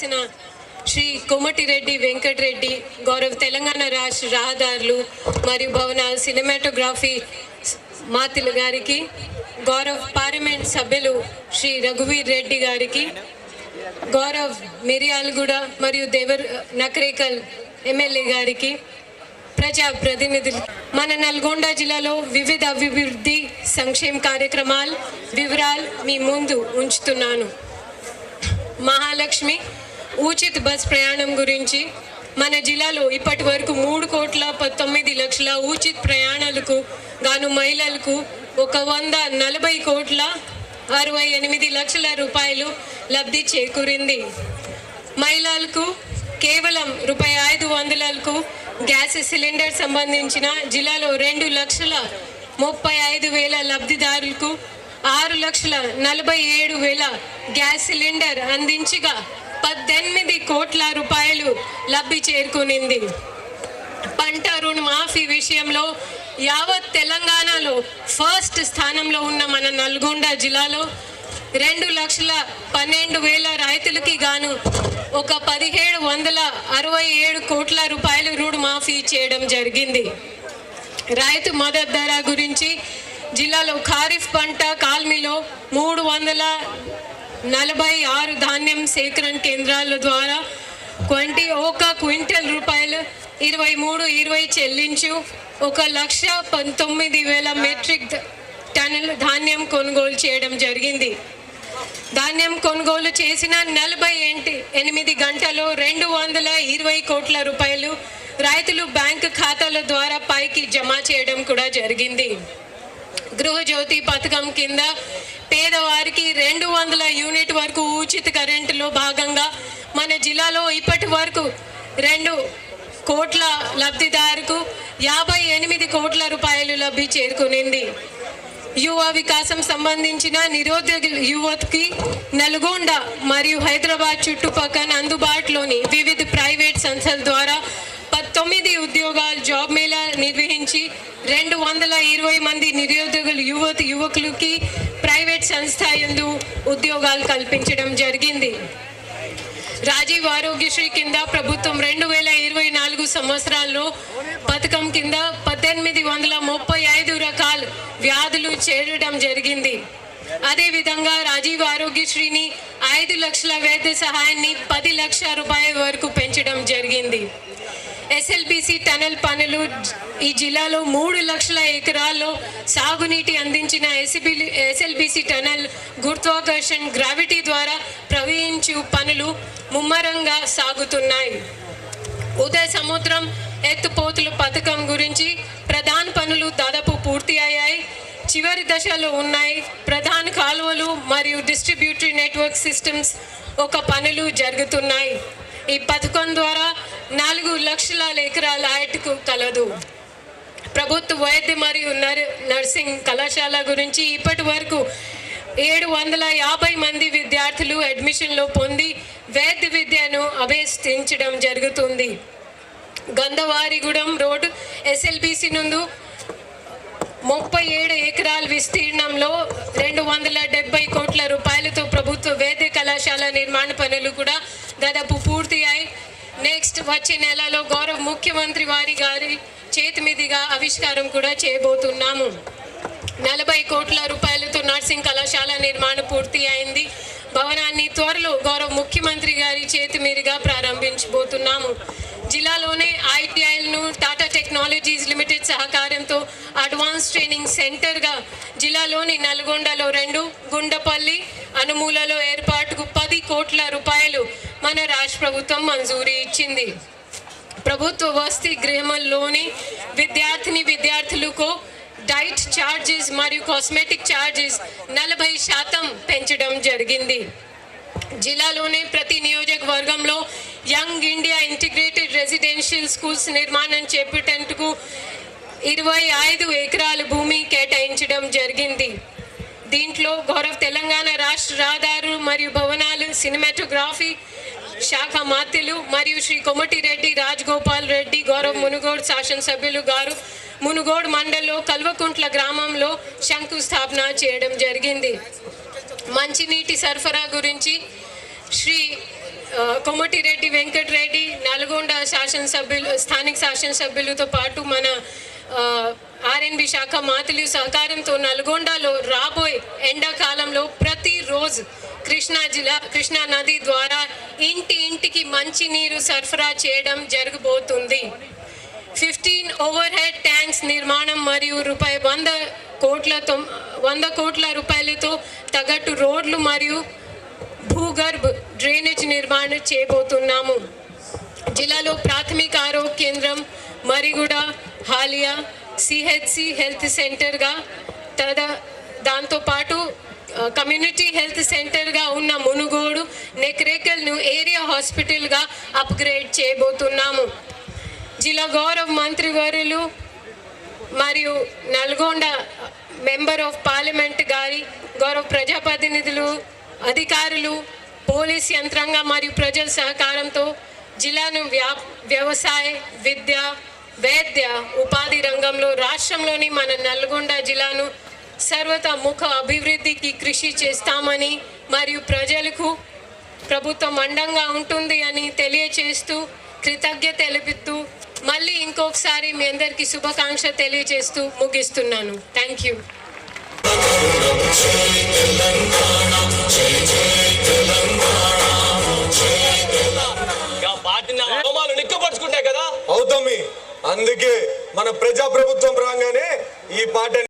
చేసిన శ్రీ కోమటిరెడ్డి వెంకటరెడ్డి గౌరవ తెలంగాణ రాష్ట్ర రహదారులు మరియు భవనాల సినిమాటోగ్రఫీ మాతిల గారికి గౌరవ్ పార్లమెంట్ సభ్యులు శ్రీ రఘువీర్ రెడ్డి గారికి గౌరవ్ మిరియాలగూడ మరియు దేవర్ నకరేకల్ ఎమ్మెల్యే గారికి ప్రజా ప్రతినిధులు. మన నల్గొండ జిల్లాలో వివిధ అభివృద్ధి సంక్షేమ కార్యక్రమాలు వివరాలు మీ ముందు ఉంచుతున్నాను. మహాలక్ష్మి ఉచిత్ బస్ ప్రయాణం గురించి మన జిల్లాలో ఇప్పటి వరకు మూడు కోట్ల పంతొమ్మిది లక్షల ఉచిత్ ప్రయాణాలకు గాను మహిళలకు ఒక వంద నలభై కోట్ల అరవై ఎనిమిది లక్షల రూపాయలు లబ్ధి చేకూరింది. మహిళలకు కేవలం రూపాయి ఐదు వందలకు గ్యాస్ సిలిండర్ సంబంధించిన జిల్లాలో రెండు లక్షల ముప్పై ఐదు వేల లబ్ధిదారులకు ఆరు లక్షల నలభై ఏడు వేల గ్యాస్ సిలిండర్ అందించగా పద్దెనిమిది కోట్ల రూపాయలు లబ్ధి చేరుకునింది పంట రుణమాఫీ విషయంలో యావత్ తెలంగాణలో ఫస్ట్ స్థానంలో ఉన్న మన నల్గొండ జిల్లాలో రెండు లక్షల పన్నెండు వేల రైతులకి గాను ఒక పదిహేడు వందల అరవై ఏడు కోట్ల రూపాయలు రుణమాఫీ చేయడం జరిగింది. రైతు మద్దతు ధర గురించి జిల్లాలో ఖరీఫ్ పంట కాల్మిలో మూడు వందల నలభై ఆరు ధాన్యం సేకరణ కేంద్రాల ద్వారా ట్వంటీ ఒక క్వింటల్ రూపాయలు ఇరవై మూడు ఇరవై చెల్లించు. ఒక లక్ష పంతొమ్మిది వేల మెట్రిక్ టన్నుల ధాన్యం కొనుగోలు చేయడం జరిగింది. ధాన్యం కొనుగోలు చేసిన నలభై ఎంటి ఎనిమిది గంటలో రెండు వందల ఇరవై కోట్ల రూపాయలు రైతులు బ్యాంకు ఖాతాల ద్వారా పైకి జమ చేయడం కూడా జరిగింది. గృహజ్యోతి పథకం కింద పేదవారికి రెండు వందల యూనిట్ వరకు ఉచిత కరెంటులో భాగంగా మన జిల్లాలో ఇప్పటి వరకు రెండు కోట్ల లబ్ధిదారుకు యాభై ఎనిమిది కోట్ల రూపాయలు లబ్ధి చేరుకునింది. యువ వికాసం సంబంధించిన నిరుద్యోగ యువతకి నల్గొండ మరియు హైదరాబాద్ చుట్టుపక్కల అందుబాటులోని వివిధ ప్రైవేట్ సంస్థల ద్వారా పంతొమ్మిది ఉద్యోగాలు జాబ్ నుంచి రెండు వందల ఇరవై మంది నిరుద్యోగులు యువత యువకులకి ప్రైవేట్ సంస్థ యందు ఉద్యోగాలు కల్పించడం జరిగింది. రాజీవ్ ఆరోగ్యశ్రీ కింద ప్రభుత్వం రెండు వేల ఇరవై నాలుగు సంవత్సరాల్లో పథకం కింద పద్దెనిమిది వందల ముప్పై ఐదు రకాల వ్యాధులు చేరడం జరిగింది. అదేవిధంగా రాజీవ్ ఆరోగ్యశ్రీని ఐదు లక్షల వైద్య సహాయాన్ని పది లక్షల రూపాయల వరకు పెంచడం జరిగింది. ఎస్ఎల్బిసి టనల్ పనులు ఈ జిల్లాలో మూడు లక్షల ఎకరాల్లో సాగునీటి అందించిన ఎస్బి ఎస్ఎల్బిసి టనల్ గురుత్వాకర్షణ గ్రావిటీ ద్వారా ప్రవహించు పనులు ముమ్మరంగా సాగుతున్నాయి. ఉదయ సముద్రం ఎత్తుపోతుల పథకం గురించి ప్రధాన పనులు దాదాపు పూర్తి అయ్యాయి. చివరి దశలో ఉన్నాయి. ప్రధాన కాలువలు మరియు డిస్ట్రిబ్యూటరీ నెట్వర్క్ సిస్టమ్స్ ఒక పనులు జరుగుతున్నాయి. ఈ పథకం ద్వారా నాలుగు లక్షల ఎకరాల ఆయటకు కలదు. ప్రభుత్వ వైద్య మరియు నర్ నర్సింగ్ కళాశాల గురించి ఇప్పటి వరకు ఏడు వందల యాభై మంది విద్యార్థులు అడ్మిషన్లో పొంది వైద్య విద్యను అభ్యసించడం జరుగుతుంది. గంధవారిగూడెం రోడ్ ఎస్ఎల్బిసి నుండి ముప్పై ఏడు ఎకరాల విస్తీర్ణంలో రెండు వందల డెబ్బై కోట్ల రూపాయలతో ప్రభుత్వ వైద్య కళాశాల నిర్మాణ పనులు కూడా దాదాపు నెక్స్ట్ వచ్చే నెలలో గౌరవ ముఖ్యమంత్రి వారి గారి చేతి మీదుగా ఆవిష్కారం కూడా చేయబోతున్నాము. నలభై కోట్ల రూపాయలతో నర్సింగ్ కళాశాల నిర్మాణం పూర్తి అయింది. భవనాన్ని త్వరలో గౌరవ ముఖ్యమంత్రి గారి చేతి మీదుగా ప్రారంభించబోతున్నాము. జిల్లాలోనే ఐటీఐలను టాటా టెక్నాలజీస్ లిమిటెడ్ సహకారంతో అడ్వాన్స్ ట్రైనింగ్ సెంటర్గా జిల్లాలోని నల్గొండలో రెండు గుండపల్లి అనుమూలలో ఏర్పాటుకు పది కోట్ల రూపాయలు మన రాష్ట్ర ప్రభుత్వం మంజూరీ ఇచ్చింది. ప్రభుత్వ వస్తీ గృహంలోని విద్యార్థిని విద్యార్థులకు డైట్ ఛార్జెస్ మరియు కాస్మెటిక్ ఛార్జెస్ నలభై శాతం పెంచడం జరిగింది. జిల్లాలోనే ప్రతి నియోజకవర్గంలో young India integrated residential schools నిర్మాణం చేపట్టేందుకు ఇరవై ఐదు ఎకరాల భూమి కేటాయించడం జరిగింది. దీంట్లో గౌరవ తెలంగాణ రాష్ట్ర రహదారులు మరియు భవనాలు సినిమాటోగ్రఫీ శాఖ మాత్యులు మరియు శ్రీ కొమటిరెడ్డి రాజగోపాల్ మునుగోడు శాసనసభ్యులు గారు మునుగోడు మండలంలో కల్వకుంట్ల గ్రామంలో శంకుస్థాపన చేయడం జరిగింది. మంచినీటి సరఫరా గురించి శ్రీ కొమటిరెడ్డి వెంకటరెడ్డి నల్గొండ శాసనసభ్యులు స్థానిక శాసనసభ్యులతో పాటు మన ఆర్ఎన్బి శాఖ మాతులు సహకారంతో నల్గొండలో రాబోయే ఎండాకాలంలో ప్రతిరోజు కృష్ణా జిల్లా కృష్ణా నది ద్వారా ఇంటి ఇంటికి మంచినీరు సరఫరా చేయడం జరగబోతుంది. ఫిఫ్టీన్ ఓవర్ హెడ్ ట్యాంక్స్ నిర్మాణం మరియు రూపాయి వంద కోట్లతో వంద కోట్ల రూపాయలతో తగ్గట్టు రోడ్లు మరియు భూగర్భ డ్రైనేజ్ నిర్మాణం చేయబోతున్నాము. జిల్లాలో ప్రాథమిక ఆరోగ్య కేంద్రం మరిగూడ హాలియా సిహెచ్సి హెల్త్ సెంటర్గా తద దాంతోపాటు కమ్యూనిటీ హెల్త్ సెంటర్గా ఉన్న మునుగోడు నెక్రేకల్ను ఏరియా హాస్పిటల్గా అప్గ్రేడ్ చేయబోతున్నాము. జిల్లా గౌరవ మంత్రి గారులు మరియు నల్గొండ మెంబర్ ఆఫ్ పార్లమెంట్ గారి గౌరవ ప్రజాప్రతినిధులు అధికారులు పోలీస్ యంత్రాంగం మరియు ప్రజల సహకారంతో జిల్లాను వ్యా వ్యవసాయ విద్య వైద్య ఉపాధి రంగంలో రాష్ట్రంలోని మన నల్గొండ జిల్లాను సర్వతముఖ అభివృద్ధికి కృషి చేస్తామని మరియు ప్రజలకు ప్రభుత్వం అండంగా ఉంటుంది అని తెలియచేస్తూ కృతజ్ఞత తెలుపుతూ మళ్ళీ ఇంకొకసారి మీ అందరికీ శుభాకాంక్ష తెలియజేస్తూ ముగిస్తున్నాను. థ్యాంక్ యూ అందుకే మన ప్రజాప్రభుత్వం రాగానే ఈ పాట